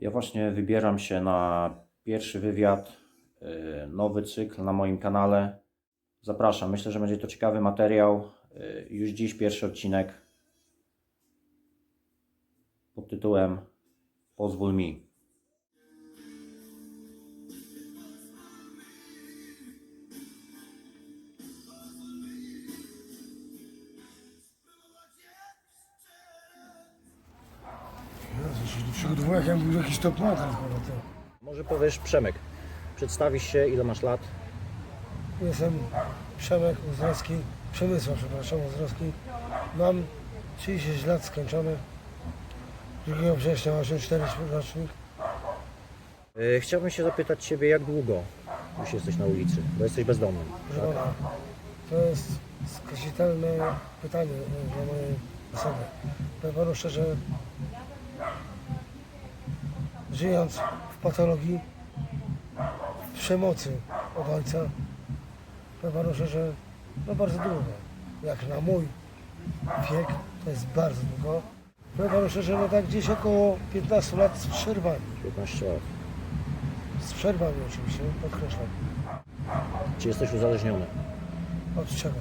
Ja właśnie wybieram się na pierwszy wywiad, y, nowy cykl na moim kanale. Zapraszam, myślę, że będzie to ciekawy materiał. Y, Już dziś pierwszy odcinek pod tytułem Pozwól mi. Tu przygotowałem, jak był jakiś top model chyba to. Może powiesz Przemek, przedstawisz się, ile masz lat? Jestem Przemek Uzdrowski, Przemysław, przepraszam, Uzdrowski. Mam 36 lat skończone. 2 września 84 rocznik. Y, Chciałbym się zapytać Ciebie, jak długo już jesteś na ulicy, bo jesteś bezdomnym. Proszę pana, to jest skazitelne pytanie e, dla mojej osoby. Powiem panu szczerze, żyjąc w patologii, w przemocy od ojca, powiem panu szczerze, no bardzo długo. Jak na mój wiek, to jest bardzo długo. Powiem panu szczerze, no tak gdzieś około 15 lat z przerwami. 15 lat. Z przerwami oczywiście, podkreślam. Czy jesteś uzależniony? Od czego?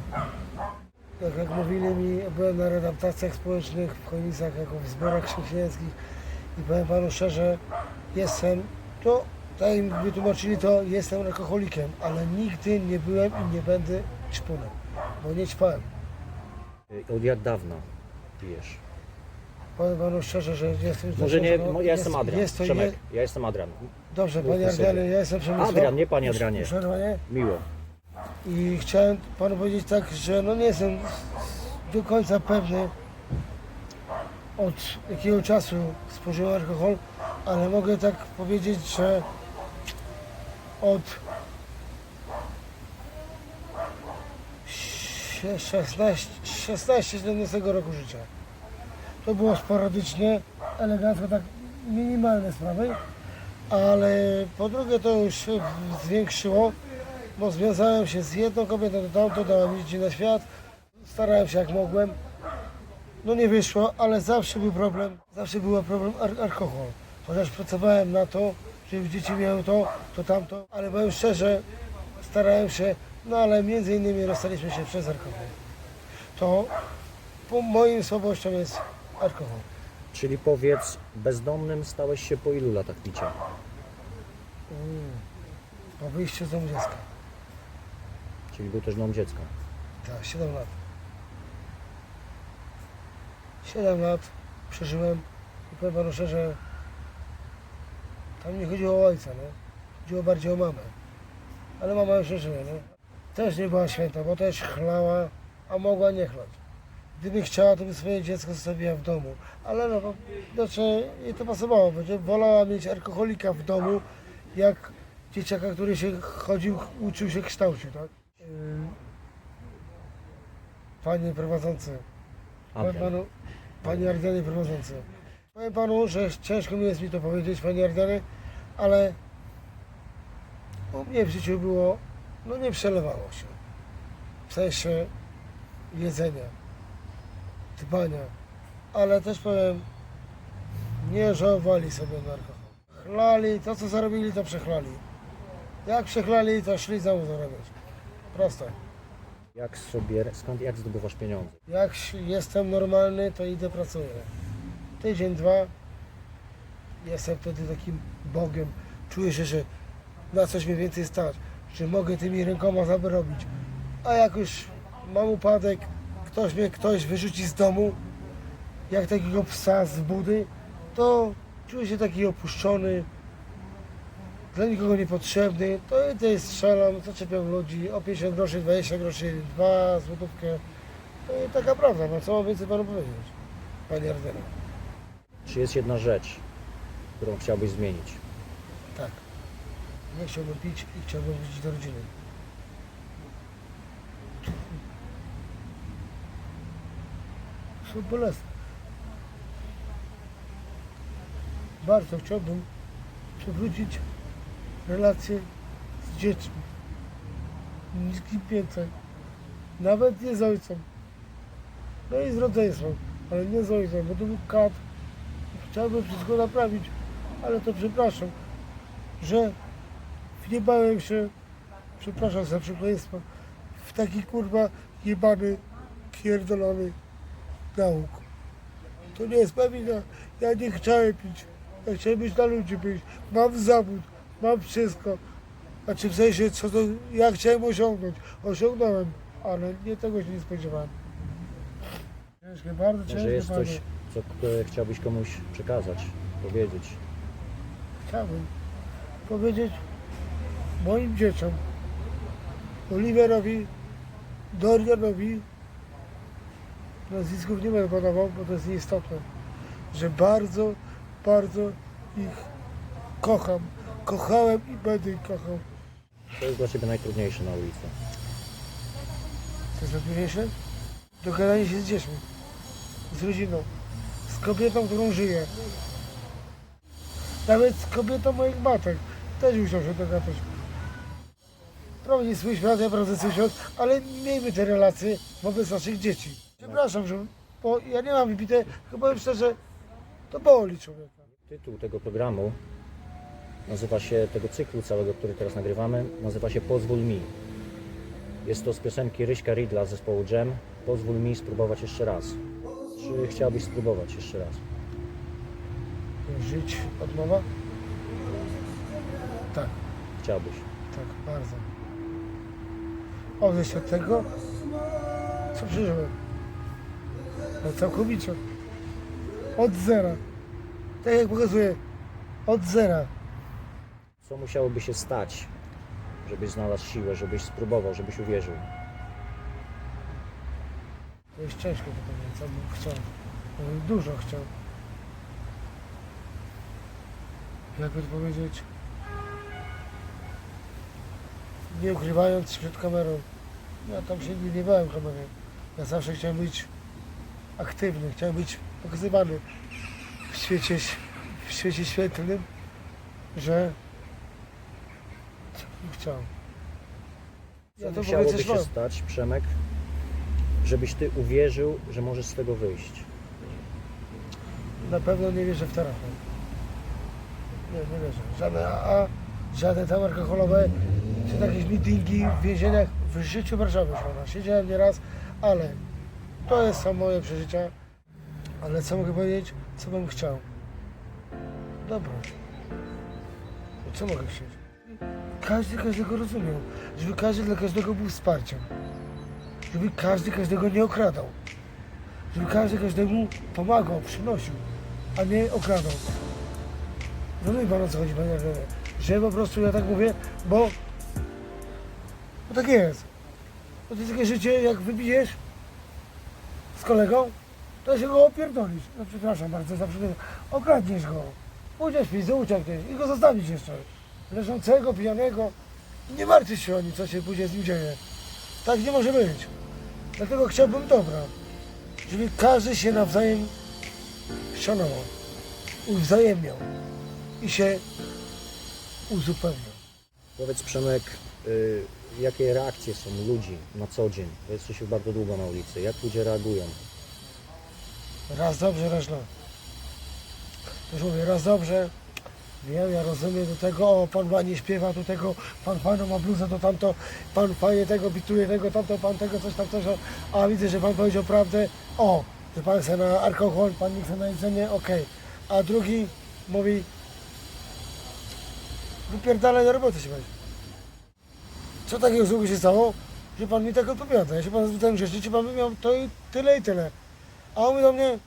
Tak jak mówili mi, byłem na readaptacjach społecznych w Chojnicach, jako w zborach chrześcijańskich i powiem panu szczerze, jestem, to tak jak mi wytłumaczyli to, jestem alkoholikiem, ale nigdy nie byłem i nie będę ćpunem, bo nie ćpałem. Y, Od jak dawna pijesz? Powiem panu szczerze, że jestem... Może nie, jest- mo- ja jestem Adrian. Jest to Przemek, je, ja jestem Adrian. dobrze, panie. Adrianie, ja jestem Przemysław. Adrian, nie panie Adrianie. Miło. I chciałem panu powiedzieć tak, że no nie jestem do końca pewny od jakiego czasu spożywam alkohol, ale mogę tak powiedzieć, że od sie- 16 16-17 roku życia. To było sporadycznie, elegancko, tak minimalne sprawy, ale po drugie to już się zwiększyło bo związałem się z jedną kobietą, to tamtą, dałem dzieci na świat, starałem się jak mogłem. No nie wyszło, ale zawsze był problem, zawsze był problem ar- alkohol. Chociaż pracowałem na to, żeby dzieci miały to, to tamto, ale powiem szczerze, starałem się, no ale między innymi rozstaliśmy się przez alkohol. To moim słabością jest alkohol. Czyli powiedz, bezdomnym stałeś się po ilu latach picia? Po wyjściu z domu dziecka. Czyli był też dom dziecka. Tak, 7 lat. 7 lat przeżyłem i powiem panu szczerze, tam nie chodziło o ojca, nie? Chodziło bardziej o mamę. Ale mama już nie żyje, nie? Też nie była święta, bo też chlała, a mogła nie chlać. Gdyby chciała, to by swoje dziecko zostawiła w domu. Ale no, znaczy jej to pasowało, bo wolała mieć alkoholika w domu, jak dzieciaka, który się chodził, uczył się, kształcił, tak? Ym, Panie prowadzący, powiem panu, panie Ardenie prowadzący, powiem panu, że ciężko mi jest mi to powiedzieć, panie Ardenie, ale u mnie w życiu było, no nie przelewało się. W sensie jedzenia, dbania, ale też powiem, nie żałowali sobie na alkohol. Chlali, to co zarobili, to przechlali. Jak przechlali, to szli znowu zarabiać. Proste. Jak sobie, skąd, jak zdobywasz pieniądze? Jak jestem normalny, to idę pracuję. Tydzień, dwa. Jestem wtedy takim Bogiem. Czuję się, że na coś mnie więcej stać, że mogę tymi rękoma zarobić. A jak już mam upadek, ktoś mnie ktoś wyrzuci z domu, jak takiego psa z budy, to czuję się taki opuszczony, dla nikogo niepotrzebny, to idę strzelam, zaczepiam ludzi o 50 groszy, 20 groszy, 2 złotówkę. To jest taka prawda, no co mam więcej panu powiedzieć, panie Ardena. Czy jest jedna rzecz, którą chciałbyś zmienić? Tak. Nie chciałbym pić i chciałbym wrócić do rodziny. Są bolesne. Bardzo chciałbym przywrócić relacje z dziećmi. Z kim więcej. Nawet nie z ojcem. No i z rodzeństwem, ale nie z ojcem, bo to był kat. Chciałbym wszystko naprawić. ale to przepraszam, że wjebałem się, przepraszam za przekleństwo, w taki kurwa jebany, pierdolony nauk. To nie jest pewna, ja nie chciałem pić, ja chciałem być dla ludzi być, mam zawód, mam wszystko. Znaczy w sensie, co to, ja chciałem osiągnąć, osiągnąłem, ale nie tego się nie spodziewałem. Ciężkie, bardzo ciężkie. Może jest panie. coś, co e, chciałbyś komuś przekazać, powiedzieć. Chciałbym powiedzieć moim dzieciom, Oliverowi, Dorianowi, nazwisków nie będę podawał, bo to jest nieistotne, że bardzo, bardzo ich kocham. Kochałem i będę kochał. Co jest dla Ciebie najtrudniejsze na ulicy? Co jest najtrudniejsze? Dogadanie się z dziećmi, z rodziną, z kobietą, którą żyję. Nawet z kobietą moich matek. Też musiał się dogadać. Prowadzi swój świat, ja prowadzę swój świat, ale miejmy te relacje wobec naszych dzieci. Przepraszam, że, bo ja nie mam wybite, tylko powiem szczerze, to boli człowieka. Tytuł tego programu nazywa się, tego cyklu całego, który teraz nagrywamy, nazywa się Pozwól mi. Jest to z piosenki Ryśka Ridla z zespołu Jam. Pozwól mi spróbować jeszcze raz. Czy chciałbyś spróbować jeszcze raz? Żyć od nowa? Tak. Chciałbyś. Tak, bardzo. Odejść od tego, co przeżyłem. Ale całkowicie. Od zera. Tak jak pokazuję, od zera. Co musiałoby się stać, żebyś znalazł siłę, żebyś spróbował, żebyś uwierzył? To jest ciężkie pytanie, co bym chciał. Dużo chciał. Jakby to powiedzieć, nie ukrywając przed kamerą. Ja tam się nie, bałem kamery. Ja zawsze chciałem być aktywny, chciałem być pokazywany w świecie, w świecie świetlnym, że co bym chciał. Co Ja to musiałoby się mam. stać, Przemek, żebyś ty uwierzył, że możesz z tego wyjść? Na pewno nie wierzę w telefon. Nie, nie wierzę. Żadne AA, żadne tam alkoholowe, czy jakieś meetingi w więzieniach w życiu Warszawy szkoda. Siedziałem nieraz, ale to jest są moje przeżycia. Ale co mogę powiedzieć? Co bym chciał? Dobra. Co mogę chcieć? Każdy każdego rozumiał. Żeby każdy dla każdego był wsparciem. Żeby każdy każdego nie okradał żeby każdy każdemu pomagał, przynosił, a nie okradał. Rozumie pan o co chodzi, panie? Że po prostu ja tak mówię, bo, bo tak jest. Bo to jest takie życie, jak wybijesz z kolegą, to się go opierdolisz. No przepraszam bardzo, zawsze okradniesz go, pójdziesz pizdę, uciekniesz i go zostawić jeszcze. Leżącego, pijanego. Nie martwisz się o nim, co się później z nim dzieje. Tak nie może być. Dlatego chciałbym dobra żeby każdy się nawzajem szanował, uwzajemniał i się uzupełniał. Powiedz Przemek, y, jakie reakcje są ludzi na co dzień? Bo jesteś już bardzo długo na ulicy. Jak ludzie reagują? Raz dobrze, raz źle. Już mówię, raz dobrze, wiem, ja rozumiem do tego, o, pan ma nie śpiewa do tego, pan fajną ma bluzę do tamto, pan fajnie tego bituje tego, tamto, pan tego, coś tam, coś a widzę, że pan powiedział prawdę, o, że pan chce na alkohol, pan nie chce na jedzenie, okej. A drugi mówi, wypierdalaj do roboty się weź. Co takiego złego się stało, że pan mi tak odpowiada? Ja się pan zapytałem grzecznie, czy pan by miał to i tyle i tyle. A on mówi do mnie,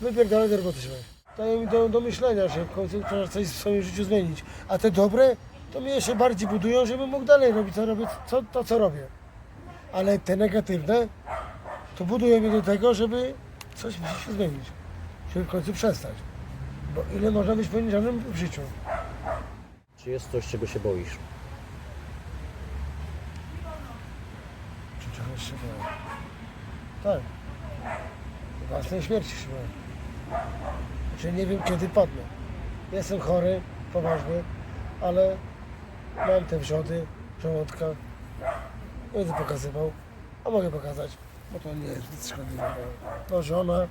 wypierdalaj do roboty się weź. Daje mi do, do myślenia, że w końcu trzeba coś w swoim życiu zmienić. A te dobre, to mnie jeszcze bardziej budują, żebym mógł dalej robić to, robię, co, to, co robię. Ale te negatywne, to budują mnie do tego, żeby coś w życiu zmienić. Żeby w końcu przestać. Bo ile można być poniżanym w życiu? Czy jest coś, czego się boisz? Czy czegoś się boję? Tak. Własnej śmierci się boję. Znaczy nie wiem kiedy padnę. Jestem chory, poważnie, ale mam te wrzody żołądka. Będę pokazywał, a mogę pokazać, bo to nie jest nic szkodliwego. No żona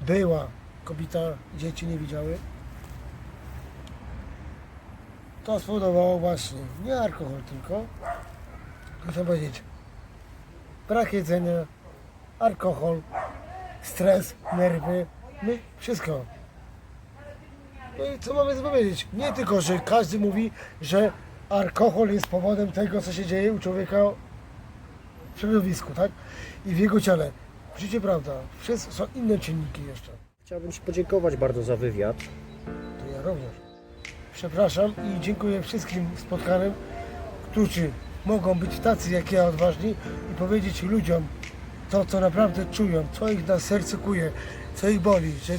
była, kobieta, dzieci nie widziały. to spowodowało właśnie nie alkohol tylko, chcę powiedzieć, brak jedzenia, alkohol, stres, nerwy, my, wszystko. No i co mamy powiedzieć? Nie tylko, że każdy mówi, że alkohol jest powodem tego, co się dzieje u człowieka w środowisku, tak? I w jego ciele. W życiu prawda, wszystko są inne czynniki jeszcze. Chciałbym Ci podziękować bardzo za wywiad. To ja również. Przepraszam i dziękuję wszystkim spotkanym, którzy mogą być tacy jak ja odważni i powiedzieć ludziom to, co naprawdę czują, co ich na sercu kuje, co ich boli, że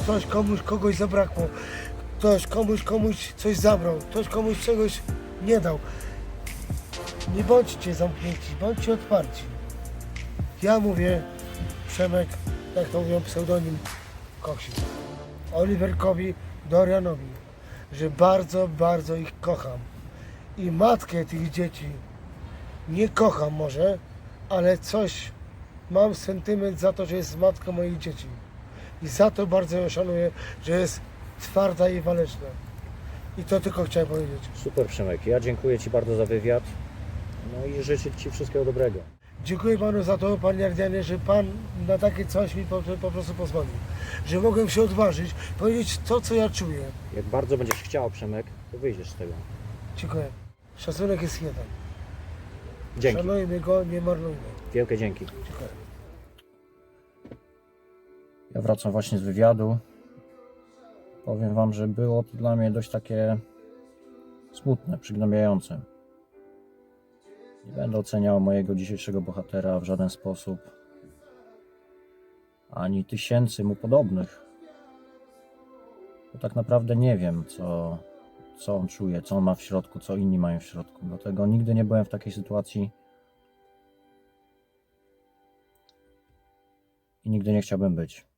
ktoś komuś kogoś zabrakło, ktoś komuś komuś coś zabrał, ktoś komuś czegoś nie dał. Nie bądźcie zamknięci, bądźcie otwarci. Ja mówię, Przemek, jak to mówią, pseudonim Koksik. Oliverkowi, Dorianowi, że bardzo, bardzo ich kocham. I matkę tych dzieci nie kocham może, ale coś mam sentyment za to, że jest matką moich dzieci. I za to bardzo ją szanuję, że jest twarda i waleczna. I to tylko chciałem powiedzieć. Super Przemek, ja dziękuję Ci bardzo za wywiad. No i życzę Ci wszystkiego dobrego. Dziękuję panu za to, panie Ardianie, że pan na takie coś mi po, po prostu pozwolił. Że mogłem się odważyć, powiedzieć to, co ja czuję. Jak bardzo będziesz chciał Przemek, to wyjdziesz z tego. Dziękuję. Szacunek jest jeden. Dzięki. Szanujmy go, nie marnujmy. Wielkie dzięki. Dziękuję. Wracam właśnie z wywiadu. Powiem Wam, że było to dla mnie dość takie smutne, przygnębiające. Nie będę oceniał mojego dzisiejszego bohatera w żaden sposób, ani tysięcy mu podobnych. Bo tak naprawdę nie wiem, co, co on czuje, co on ma w środku, co inni mają w środku. Dlatego nigdy nie byłem w takiej sytuacji i nigdy nie chciałbym być.